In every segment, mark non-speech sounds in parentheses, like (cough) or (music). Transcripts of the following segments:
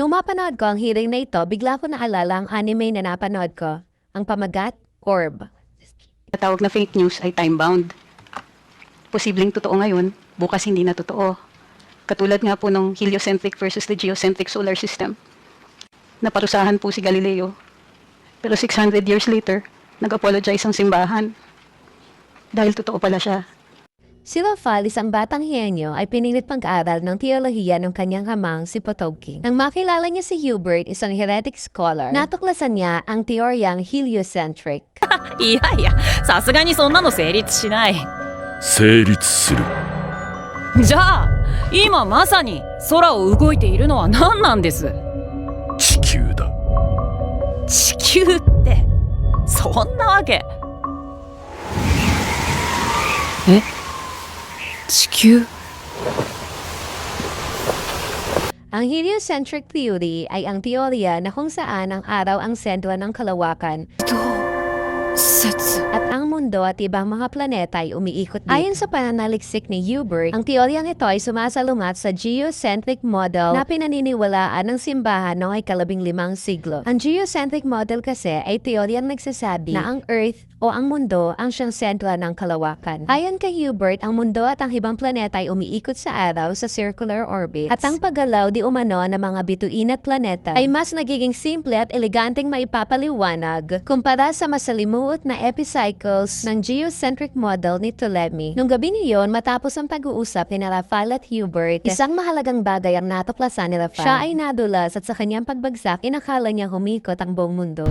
Nung mapanood ko ang hearing na ito, bigla ko naalala ang anime na napanood ko, ang pamagat, Orb. Tawag na fake news ay time-bound. Posibleng totoo ngayon, bukas hindi na totoo. Katulad nga po ng heliocentric versus the geocentric solar system. Naparusahan po si Galileo. Pero 600 years later, nag-apologize ang simbahan. Dahil totoo pala siya. Si Rafael, isang batang henyo, ay pinilit pag-aral ng teolohiya ng kanyang hamang si Potocki. Nang makilala niya si Hubert, isang heretic scholar, natuklasan niya ang teoryang heliocentric. (laughs) いやいやさすがにそんなの成立しない成立するじゃあ今まさに空を動いているのは何なんです地球だ地球ってそんなわけえ Skew. Ang heliocentric theory ay ang teorya na kung saan ang araw ang sentro ng kalawakan. Ito, At mundo at ibang mga planeta ay umiikot dito. Ayon sa pananaliksik ni Hubert, ang teoryang ito ay sumasalungat sa geocentric model na pinaniniwalaan ng simbahan noong ay kalabing limang siglo. Ang geocentric model kasi ay teoryang nagsasabi na ang Earth o ang mundo ang siyang sentro ng kalawakan. Ayon kay Hubert, ang mundo at ang ibang planeta ay umiikot sa araw sa circular orbits at ang paggalaw di umano ng mga bituin at planeta ay mas nagiging simple at eleganteng maipapaliwanag kumpara sa masalimuot na epicycles ng geocentric model ni Ptolemy. Nung gabi niyon, matapos ang pag-uusap ni Rafael at Hubert, isang mahalagang bagay ang natuklasan ni Rafael. Siya ay nadulas at sa kanyang pagbagsak, inakala niya humikot ang buong mundo.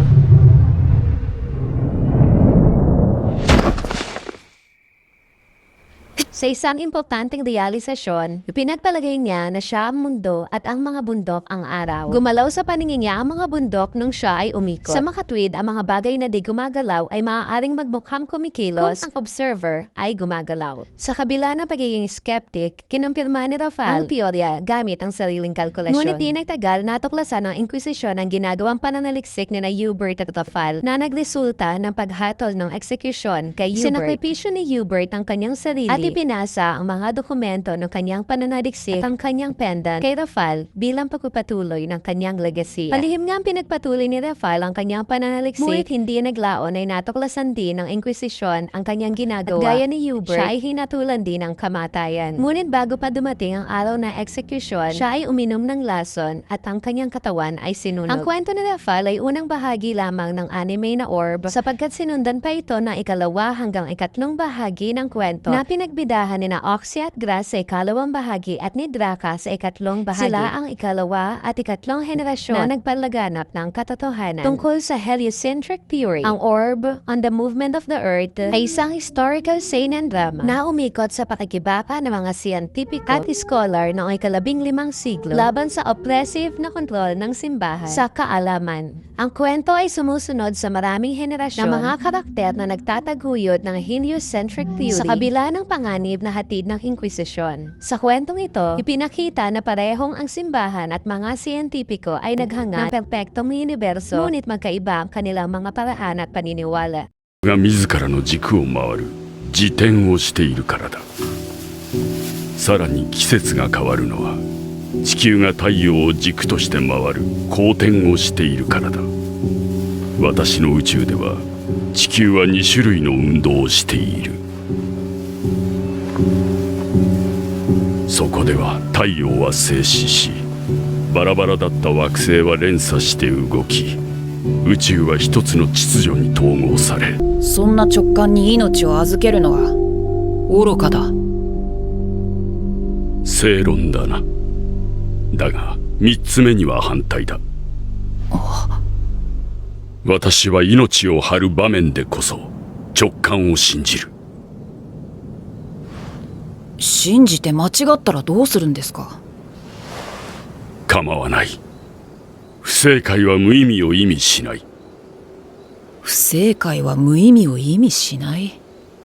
Sa isang importanteng realisasyon, pinagpalagay niya na siya ang mundo at ang mga bundok ang araw. Gumalaw sa paningin niya ang mga bundok nung siya ay umikot. Sa makatwid, ang mga bagay na di gumagalaw ay maaaring magmukhang kumikilos kung ang observer ay gumagalaw. Sa kabila ng pagiging skeptic, kinumpirma ni Rafael ang teorya gamit ang sariling kalkulasyon. Ngunit di nagtagal natuklasan ng Inquisition ang ginagawang pananaliksik ni na Hubert at Rafael na nagresulta ng paghatol ng eksekusyon kay Hubert. Sinakripisyo ni Hubert ang kanyang sarili at ipinasa ang mga dokumento ng kanyang pananaliksik at ang kanyang pendant kay Rafael bilang pagpapatuloy ng kanyang legacy. Palihim nga ang pinagpatuloy ni Rafael ang kanyang pananaliksik, ngunit hindi naglaon ay natuklasan din ng Inquisition ang kanyang ginagawa. At gaya ni Hubert, siya ay hinatulan din ng kamatayan. Ngunit bago pa dumating ang araw na execution, siya ay uminom ng lason at ang kanyang katawan ay sinunog. Ang kwento ni Rafael ay unang bahagi lamang ng anime na orb sapagkat sinundan pa ito ng ikalawa hanggang ikatlong bahagi ng kwento na pinagbidahan ni na Oxy at Grass sa ikalawang bahagi at ni Draka sa ikatlong bahagi. Sila ang ikalawa at ikatlong henerasyon na nagpalaganap ng katotohanan tungkol sa heliocentric theory. Ang orb on the movement of the earth ay isang historical seinen drama na umikot sa pakikibaka ng mga siyentipiko at scholar noong ikalabing limang siglo laban sa oppressive na kontrol ng simbahan sa kaalaman. Ang kwento ay sumusunod sa maraming henerasyon ng mga karakter na nagtataguyod ng heliocentric theory sa kabila ng panganib na hatid ng Inquisition. Sa kwentong ito, ipinakita na parehong ang simbahan at mga siyentipiko ay naghanga ng perpektong universo ngunit magkaiba ang kanilang mga paraan at paniniwala. が自らの軸を回る自転をしているからださらに季節が変わるのは地球が太陽を軸として回る公転をしているからだ私の宇宙では地球は2種類の運動をしている そこでは太陽は静止しバラバラだった惑星は連鎖して動き宇宙は一つの秩序に統合されそんな直感に命を預けるのは愚かだ。正論だな。だが三つ目には反対だ。私は命を張る場面でこそ直感を信じる信じて間違ったらどうするんですか？構わない。不正解は無意味を意味しない。不正解は無意味を意味しない？